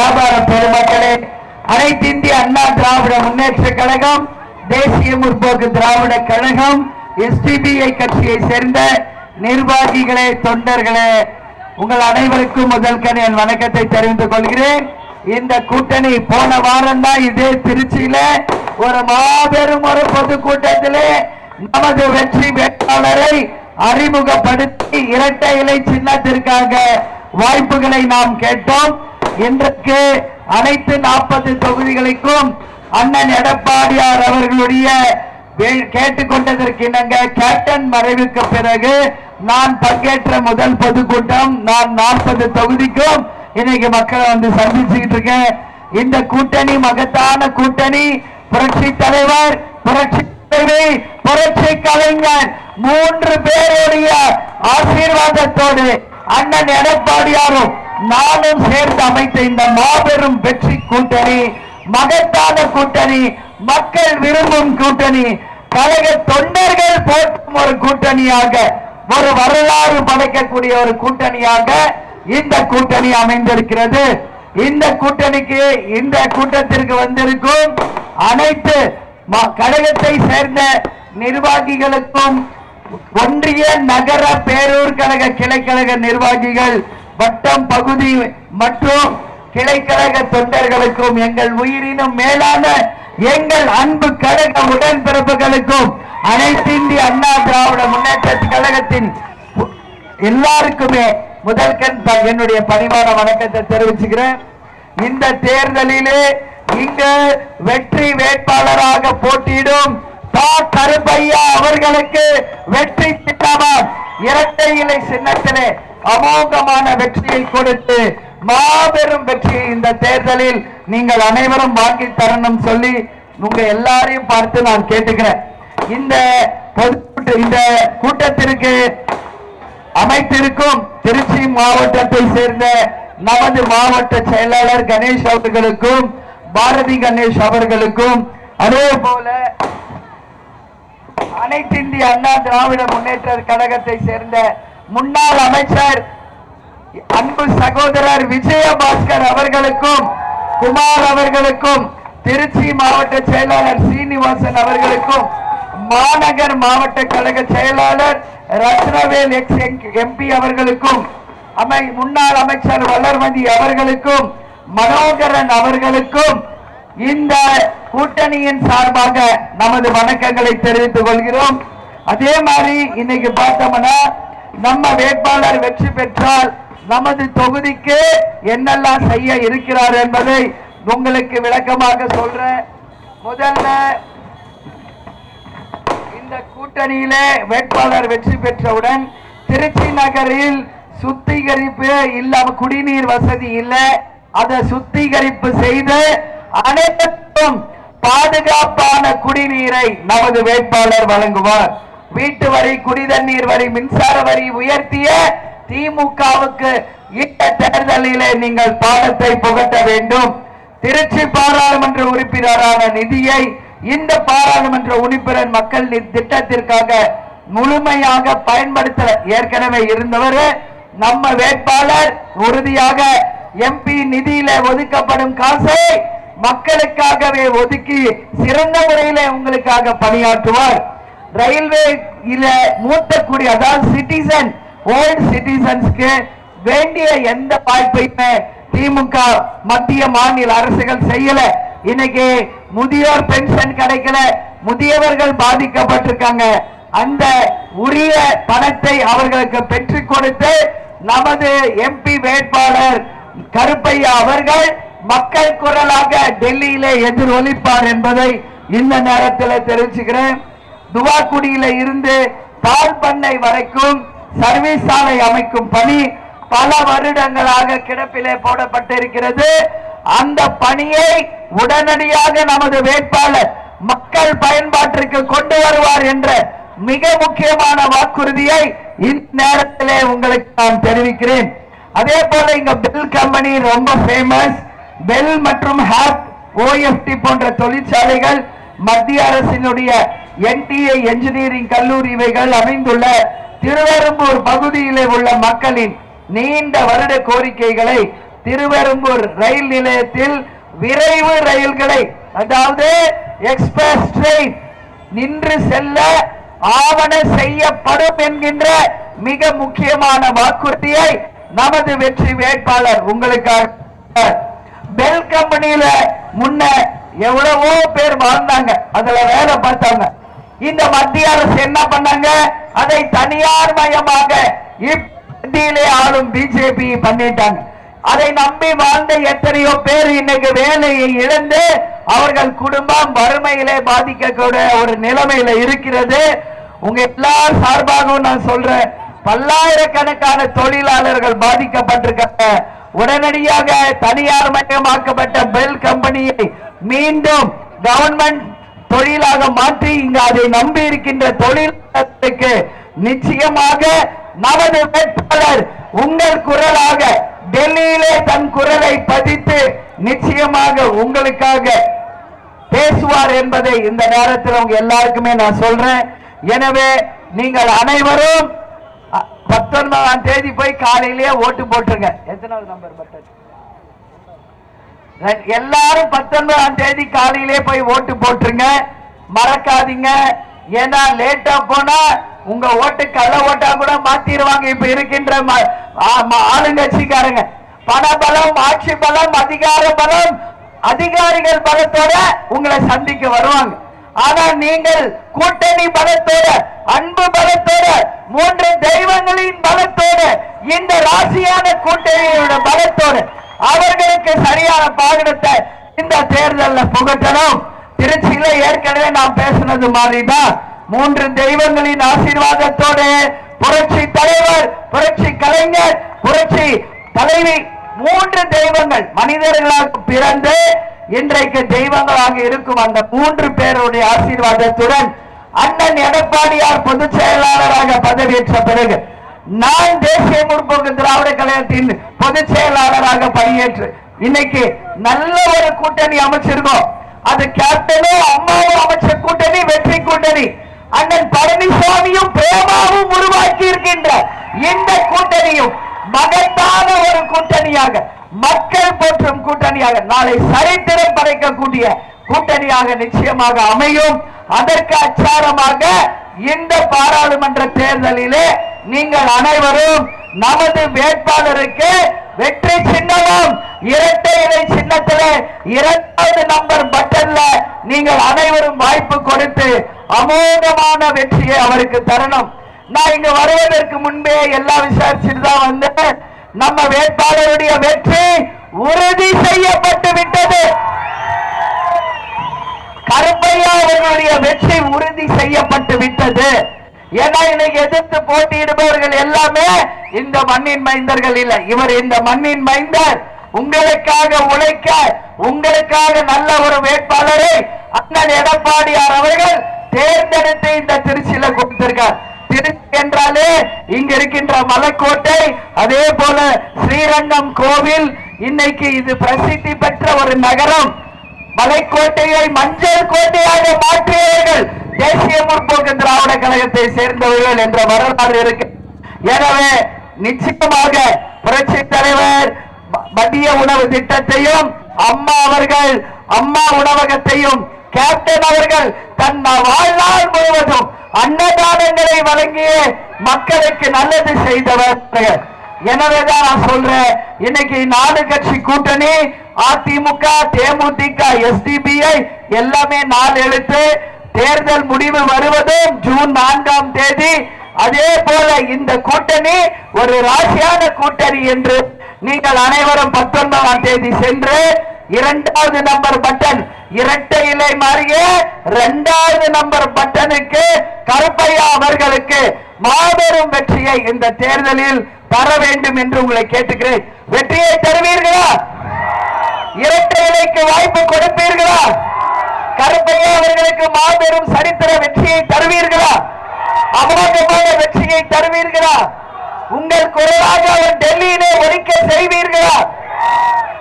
வியாபார பெருமக்களே அனைத்து இந்திய அண்ணா திராவிட முன்னேற்ற கழகம் தேசிய முற்போக்கு திராவிட கழகம் எஸ்டிபிஐ கட்சியை சேர்ந்த நிர்வாகிகளே தொண்டர்களே உங்கள் அனைவருக்கும் முதல்கண் என் வணக்கத்தை தெரிவித்துக் கொள்கிறேன். இந்த கூட்டணி போன வாரம் தான் இதே திருச்சியில ஒரு மாபெரும் ஒரு பொதுக்கூட்டத்திலே நமது வெற்றி வேட்பாளரை அறிமுகப்படுத்தி இரட்டை இலை சின்னத்திற்காக வாய்ப்புகளை நாம் கேட்டோம். இன்றைக்கு அனைத்து நாற்பது தொகுதிகளுக்கும் அண்ணன் எடப்பாடியார் அவர்களுடைய கேட்டுக்கொண்டதற்கு இணங்க கேப்டன் மறைவுக்கு பிறகு நான் பங்கேற்ற முதல் பொதுக்கூட்டம் நான் நாற்பது தொகுதிக்கும் இன்னைக்கு மக்களை வந்து சந்திச்சுக்கிட்டு இருக்கேன். இந்த கூட்டணி மகத்தான கூட்டணி. புரட்சி தலைவர் புரட்சி தலைவி, புரட்சி கலைஞர் மூன்று பேருடைய ஆசீர்வாதத்தோடு அண்ணன் எடப்பாடியாரும் நானும் சேர்ந்து அமைத்த இந்த மாபெரும் வெற்றி கூட்டணி மகத்தான கூட்டணி மக்கள் விரும்பும் கூட்டணி கழக தொண்டர்கள் போற்றும் ஒரு கூட்டணியாக ஒரு வரலாறு படைக்கக்கூடிய ஒரு கூட்டணியாக இந்த கூட்டணி அமைந்திருக்கிறது. இந்த கூட்டணிக்கு இந்த கூட்டத்திற்கு வந்திருக்கும் அனைத்து ம- கழகத்தை சேர்ந்த நிர்வாகிகளுக்கும் ஒன்றிய நகர பேரூர் கழக கிளைக்கழக நிர்வாகிகள் வட்டம் பகுதி மற்றும் கிளைக்கழக தொண்டர்களுக்கும் எங்கள் உயிரினும் மேலான எங்கள் அன்பு கழக உடன்பிறப்புகளுக்கும் அனைத்து இந்திய அண்ணா திராவிட முன்னேற்ற கழகத்தின் எல்லாருக்குமே முதல் கண் என்னுடைய பணிவான வணக்கத்தை தெரிவிச்சுக்கிறேன். இந்த தேர்தலிலே இங்கு வெற்றி வேட்பாளராக போட்டியிடும் தா கருப்பையா அவர்களுக்கு வெற்றி திட்டமா இரட்டை இலை சின்னத்திலே அமோகமான வெற்றியை கொடுத்து மாபெரும் வெற்றியை இந்த தேர்தலில் நீங்கள் அனைவரும் வாங்கி தரணும் சொல்லி உங்க எல்லாரையும் பார்த்து நான் கேட்டுக்கிறேன். இந்த இந்த கூட்டத்திற்கு அமைத்திருக்கும் திருச்சி மாவட்டத்தை சேர்ந்த நமது மாவட்ட செயலாளர் கணேஷ் அவர்களுக்கும் பாரதி கணேஷ் அவர்களுக்கும் அதே போல அனைத்து இந்திய அண்ணா திராவிட முன்னேற்ற கழகத்தை சேர்ந்த முன்னாள் அமைச்சர் அன்பு சகோதரர் விஜயபாஸ்கர் அவர்களுக்கும் குமார் அவர்களுக்கும் திருச்சி மாவட்ட செயலாளர் சீனிவாசன் அவர்களுக்கும் மாநகர் மாவட்ட கழக செயலாளர் ரத்னவேல் எக்ஸ் எம்பி அவர்களுக்கும் அமை முன்னாள் அமைச்சர் வளர்மதி அவர்களுக்கும் மனோகரன் அவர்களுக்கும் இந்த கூட்டணியின் சார்பாக நமது வணக்கங்களை தெரிவித்துக் கொள்கிறோம். அதே மாதிரி இன்னைக்கு பார்த்தோம்னா நம்ம வேட்பாளர் வெற்றி பெற்றால் நமது தொகுதிக்கு என்னெல்லாம் செய்ய இருக்கிறார் என்பதை உங்களுக்கு விளக்கமாக சொல்றேன். முதல்ல இந்த கூட்டணியிலே வேட்பாளர் வெற்றி பெற்றவுடன் திருச்சி நகரில் சுத்திகரிப்பு இல்லாம குடிநீர் வசதி இல்லை. அதை சுத்திகரிப்பு செய்து அனைத்தும் பாதுகாப்பான குடிநீரை நமது வேட்பாளர் வழங்குவார். வீட்டு வரி குடிதண்ணீர் வரி மின்சார வரி உயர்த்திய திமுகவுக்கு இந்த தேர்தலிலே நீங்கள் பாடத்தை புகட்ட வேண்டும். திருச்சி பாராளுமன்ற உறுப்பினரான நிதியை இந்த பாராளுமன்ற உறுப்பினர் மக்கள் திட்டத்திற்காக முழுமையாக பயன்படுத்த ஏற்கனவே இருந்தவர். நம்ம வேட்பாளர் உறுதியாக எம்பி நிதியில ஒதுக்கப்படும் காசை மக்களுக்காகவே ஒதுக்கி சிறந்த முறையில உங்களுக்காக பணியாற்றுவார். ரயில்வே இல்ல மூத்த அதாவது சிட்டிசன் ஓல்டு சிட்டிசன்ஸ்க்கு வேண்டிய எந்த வாய்ப்பையுமே திமுக மத்திய மாநில அரசுகள் செய்யல. இன்னைக்கு முதியோர் பென்ஷன் கிடைக்கல. முதியவர்கள் பாதிக்கப்பட்டிருக்காங்க. அந்த உரிய பணத்தை அவர்களுக்கு பெற்றுக் கொடுத்து நமது எம்பி வேட்பாளர் கருப்பையா அவர்கள் மக்கள் குரலாக டெல்லியிலே எதிரொலிப்பார் என்பதை இந்த நேரத்தில் தெரிவிச்சுக்கிறேன். துவாக்குடியில இருந்து பால் பண்ணை வரைக்கும் சர்வீஸ் சாலை அமைக்கும் பணி பல வருடங்களாக கிடப்பிலே போடப்பட்டிருக்கிறது. அந்த பணியை உடனடியாக நமது வேட்பாளர் மக்கள் பயன்பாட்டிற்கு கொண்டு வருவார் என்ற மிக முக்கியமான வாக்குறுதியை இந்நேரத்திலே உங்களுக்கு நான் தெரிவிக்கிறேன். அதே போல இங்க பெல் கம்பெனி ரொம்ப ஃபேமஸ் பெல் மற்றும் ஹாப் ஓஎஃப்டி போன்ற தொழிற்சாலைகள் மத்திய அரசினுடைய என்டிஏ என்ஜினியரிங் கல்லூரி இவைகள் அமைந்துள்ள திருவெரும்பூர் பகுதியிலே உள்ள மக்களின் நீண்ட வருட கோரிக்கைகளை திருவெரும்பூர் ரயில் நிலையத்தில் விரைவு ரயில்களை அதாவது எக்ஸ்பிரஸ் ட்ரெயின் நின்று செல்ல ஆவண செய்யப்படும் என்கின்ற மிக முக்கியமான வாக்குறுதியை நமது வெற்றி வேட்பாளர் உங்களுக்காக பெல் கம்பெனியில முன்ன எவ்வளவோ பேர் வாழ்ந்தாங்க அதுல வேலை பார்த்தாங்க. இந்த மத்திய அரசு என்ன பண்ணாங்க? அதை தனியார் மயமாக இப்படியிலே ஆளும் பிஜேபி பண்ணிட்டாங்க. அதை நம்பி வாழ்ந்த எத்தனையோ பேர் இன்னைக்கு வேலையை இழந்து அவர்கள் குடும்பம் வறுமையிலே பாதிக்கக்கூடிய ஒரு நிலைமையில இருக்கிறது. உங்க எல்லார் சார்பாகவும் நான் சொல்றேன். பல்லாயிரக்கணக்கான தொழிலாளர்கள் பாதிக்கப்பட்டிருக்க உடனடியாக தனியார் மயமாக்கப்பட்ட பெல் கம்பெனியை மீண்டும் கவர்மெண்ட் தொழிலாக மாற்றி இங்கு அதை நம்பி இருக்கின்ற தொழிலாளர்களுக்கு நிச்சயமாக நமது வேட்பாளர் உங்கள் குரலாக டெல்லியிலே தன் குரலை பதித்து நிச்சயமாக உங்களுக்காக பேசுவார் என்பதை இந்த நேரத்தில் உங்க எல்லாருக்குமே நான் சொல்றேன். எனவே நீங்கள் அனைவரும் பத்தொன்பதாம் தேதி போய் காலையிலேயே ஓட்டு போட்டுருங்க. எத்தனாவது நம்பர் பட்டன் எல்லாரும் பத்தொன்பதாம் தேதி காலையிலே போய் ஓட்டு போட்டுருங்க. மறக்காதீங்க. ஏன்னா லேட்டா போனா உங்க ஓட்டு கள்ள ஓட்டா கூட மாத்திடுவாங்க இப்ப இருக்கின்ற ம- ஆளுங்கட்சிக்காரங்க. பண பலம் ஆட்சி பலம் அதிகார பலம் அதிகாரிகள் பலத்தோட உங்களை சந்திக்க வருவாங்க. ஆனா நீங்கள் கூட்டணி பலத்தோட அன்பு பலத்தோட மூன்று தெய்வங்களின் பலத்தோட இந்த ராசியான கூட்டணியோட பலத்தோட அவர்களுக்கு சரியான பாகனத்தை இந்த தேர்தலில் புகட்டணும். திருச்சியில ஏற்கனவே நான் பேசினது மாதிரிதான். மூன்று தெய்வங்களின் ஆசீர்வாதத்தோடு புரட்சி தலைவர் புரட்சி கலைஞர் புரட்சி தலைவி மூன்று தெய்வங்கள் மனிதர்களாக பிறந்து இன்றைக்கு தெய்வங்களாக இருக்கும் அந்த மூன்று பேருடைய ஆசீர்வாதத்துடன் அண்ணன் எடப்பாடியார் பொதுச் செயலாளராக பதவியேற்ற பிறகு நான் தேசிய முற்போக்கு திராவிட கழகத்தின் பொதுச் செயலாளராக பணியேற்று இன்னைக்கு நல்ல ஒரு கூட்டணி அமைச்சிருக்கோம். அது கேப்டனும் அம்மாவும் அமைச்ச கூட்டணி வெற்றி கூட்டணி. அண்ணன் பழனிசாமியும் பிரேமாவும் உருவாக்கி இருக்கின்ற இந்த கூட்டணியும் மகத்தான ஒரு கூட்டணியாக மக்கள் போற்றும் கூட்டணியாக நாளை சரித்திரம் படைக்கக்கூடிய கூட்டணியாக நிச்சயமாக அமையும். அதற்கு அச்சாரமாக இந்த பாராளுமன்ற தேர்தலிலே நீங்கள் அனைவரும் நமது வேட்பாளருக்கு வெற்றி சின்னமும் இரட்டை இலை சின்னத்தில் இரண்டாவது நம்பர் பட்டன்ல நீங்கள் அனைவரும் வாய்ப்பு கொடுத்து அமோகமான வெற்றியை அவருக்கு தரணும். நான் இங்க வருவதற்கு முன்பே எல்லாம் விசாரிச்சுட்டு தான் வந்தேன். நம்ம வேட்பாளருடைய வெற்றி உறுதி செய்யப்பட்டு விட்டது. கருப்பையா அவர்களுடைய வெற்றி உறுதி செய்யப்பட்டு விட்டது. ஏன்னா இன்னைக்கு எதிர்த்து போட்டியிடுபவர்கள் எல்லாமே இந்த மண்ணின் மைந்தர்கள் இல்லை. இவர் இந்த மண்ணின் மைந்தர். உங்களுக்காக உழைக்க உங்களுக்காக நல்ல ஒரு வேட்பாளரை அண்ணன் எடப்பாடியார் அவர்கள் தேர்ந்தெடுத்து இந்த திருச்சியில கொடுத்திருக்கார். திருச்சி என்றாலே இங்க இருக்கின்ற மலைக்கோட்டை அதே போல ஸ்ரீரங்கம் கோவில் இன்னைக்கு இது பிரசித்தி பெற்ற ஒரு நகரம். மலைக்கோட்டையை மஞ்சள் கோட்டையாக மாற்றியவர்கள் தேசிய முற்போக்கு திராவிட கழகத்தை சேர்ந்தவர்கள் என்ற வரலாறு இருக்கிறது எனவே நிச்சயமாக புரட்சி தலைவர் மதிய உணவு திட்டத்தையும் அம்மா அவர்கள் அம்மா உணவகத்தையும் கேப்டன் அவர்கள் தன் வாழ்நாள் முழுவதும் அன்னதானங்களை வழங்கிய மக்களுக்கு நல்லது செய்தவர் எனவேதான் நான் சொல்றேன் இன்னைக்கு நாலு கட்சி கூட்டணி அதிமுக தேமுதிக எஸ்டிபிஐ எல்லாமே நாலு எழுத்து தேர்தல் முடிவு வருவதும் ஜூன் நான்காம் தேதி அதே போல இந்த கூட்டணி ஒரு ராசியான கூட்டணி என்று நீங்கள் அனைவரும் பத்தொன்பதாம் தேதி சென்று இரண்டாவது நம்பர் பட்டன் இரட்டை இலை மாறிய இரண்டாவது நம்பர் பட்டனுக்கு கருப்பையா அவர்களுக்கு மாபெரும் வெற்றியை இந்த தேர்தலில் தர வேண்டும் என்று உங்களை கேட்டுக்கிறேன். வெற்றியை தருவீர்களா? இரட்டை இலைக்கு வாய்ப்பு கொடுப்பீர்களா? கருப்பையா அவர்களுக்கு மாபெரும் சரித்திர வெற்றியை தருவீர்களா? அமோகமான வெற்றியை தருவீர்களா? உங்கள் குரலாக அவர் டெல்லியிலே ஒழிக்க செய்வீர்களா?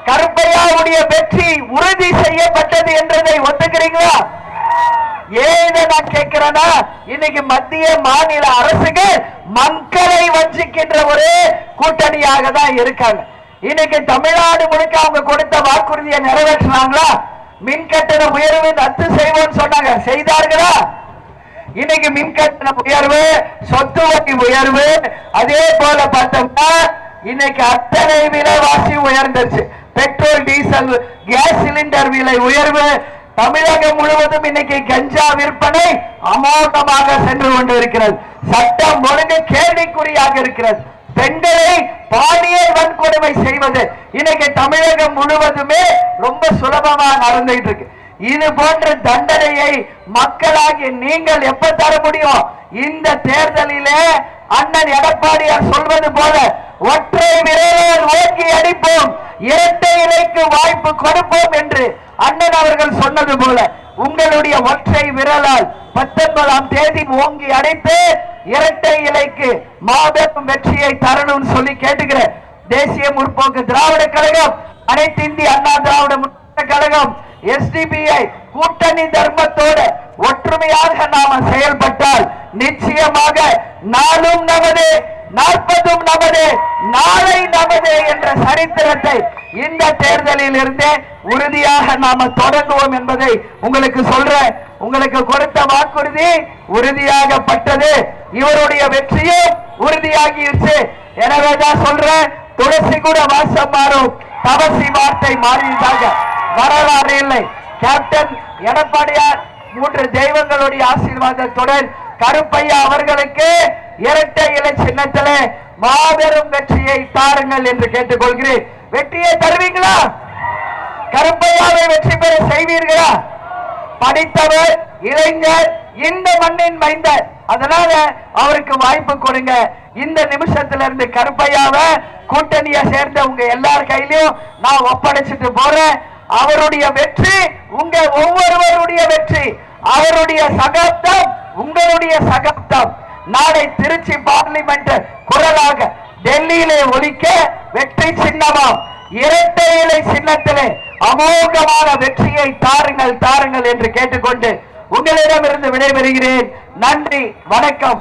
கருப்பையாவுடைய வெற்றி உறுதி செய்யப்பட்டது என்றதை ஒத்துக்கிறீங்களா? ஏன் நான் கேட்கிறேன்னா இன்னைக்கு மத்திய மாநில அரசுக்கு மக்களை வஞ்சிக்கின்ற ஒரு கூட்டணியாக தான் இருக்காங்க. இன்னைக்கு தமிழ்நாடு முழுக்க அவங்க கொடுத்த வாக்குறுதியை நிறைவேற்றினாங்களா? மின் கட்டண உயர்வு ரத்து செய்வோம்னு சொன்னாங்க. செய்தார்களா? இன்னைக்கு மின்கட்டண உயர்வு சொத்து வட்டி உயர்வு. அதே போல பார்த்தோம்னா இன்னைக்கு அத்தனை விலைவாசி உயர்ந்துருச்சு பெட்ரோல் டீசல் கேஸ் சிலிண்டர் விலை உயர்வு. தமிழகம் முழுவதும் இன்னைக்கு கஞ்சா விற்பனை அமோகமாக சென்று கொண்டிருக்கிறது. சட்டம் ஒழுங்கு கேள்விக்குறியாக இருக்கிறது. பெண்களை பாலியல் வன்கொடுமை செய்வது. இன்னைக்கு தமிழகம் முழுவதுமே ரொம்ப சுலபமா நடந்துகிட்டு இருக்கு. இது போன்ற தண்டனையை மக்களாகி நீங்கள் எப்ப தர முடியும்? இந்த தேர்தலிலே அண்ணன் எடப்பாடியார் சொல்வது போல ஒற்றை விரைவில் ஓங்கி அடிப்போம் இரட்டை இலைக்கு வாய்ப்பு கொடுப்போம் என்று அண்ணன் அவர்கள் சொன்னது போல உங்களுடைய ஒற்றை விரலால் பத்தொன்பதாம் தேதி ஓங்கி அடைத்து இரட்டை இலைக்கு மாபெரும் வெற்றியை தரணும்னு சொல்லி கேட்டுக்கிறேன். தேசிய முற்போக்கு திராவிட கழகம் அனைத்து இந்திய அண்ணா திராவிட முன்னேற்ற கழகம் எஸ்டிபிஐ கூட்டணி தர்மத்தோடு ஒற்றுமையாக நாம செயல்பட்டால் நிச்சயமாக நாளும் நமது நாற்பதும் நமது நாளை நமது என்ற சரித்திரத்தை இந்த தேர்தலில் இருந்தே உறுதியாக நாம தொடங்குவோம் என்பதை உங்களுக்கு சொல்றேன். உங்களுக்கு கொடுத்த வாக்குறுதி உறுதியாகப்பட்டது இவருடைய வெற்றியும் உறுதியாகிருச்சு. எனவேதான் சொல்றேன் துளசி கூட வாசம் மாறும். தவசி வார்த்தை மாறியதாக வரலாறு இல்லை. கேப்டன் எடப்பாடியார் மூன்று தெய்வங்களுடைய ஆசீர்வாதத்துடன் கருப்பையா அவர்களுக்கு இரட்டை இலை சின்னத்திலே மாபெரும் வெற்றியை தாருங்கள் என்று கேட்டுக்கொள்கிறேன். வெற்றியை தருவீங்களா? கருப்பையாவை வெற்றி பெற செய்வீர்களா? படித்தவர் இளைஞர் இந்த மண்ணின் மைந்தர். அதனால அவருக்கு வாய்ப்பு கொடுங்க. இந்த நிமிஷத்துல இருந்து கருப்பையாவை கூட்டணியை சேர்ந்த உங்க எல்லார் கையிலயும் நான் ஒப்படைச்சிட்டு போறேன். அவருடைய வெற்றி உங்க ஒவ்வொருவருடைய வெற்றி. அவருடைய சகாப்தம் உங்களுடைய சகாப்தம் நாளை திருச்சி பார்லிமெண்ட் குரலாக டெல்லியிலே ஒழிக்க வெற்றி சின்னமாம். இரட்டை இலை சின்னத்திலே அமோகமான வெற்றியை தாருங்கள் தாருங்கள் என்று கேட்டுக்கொண்டு உங்களிடமிருந்து விடைபெறுகிறேன். நன்றி வணக்கம்.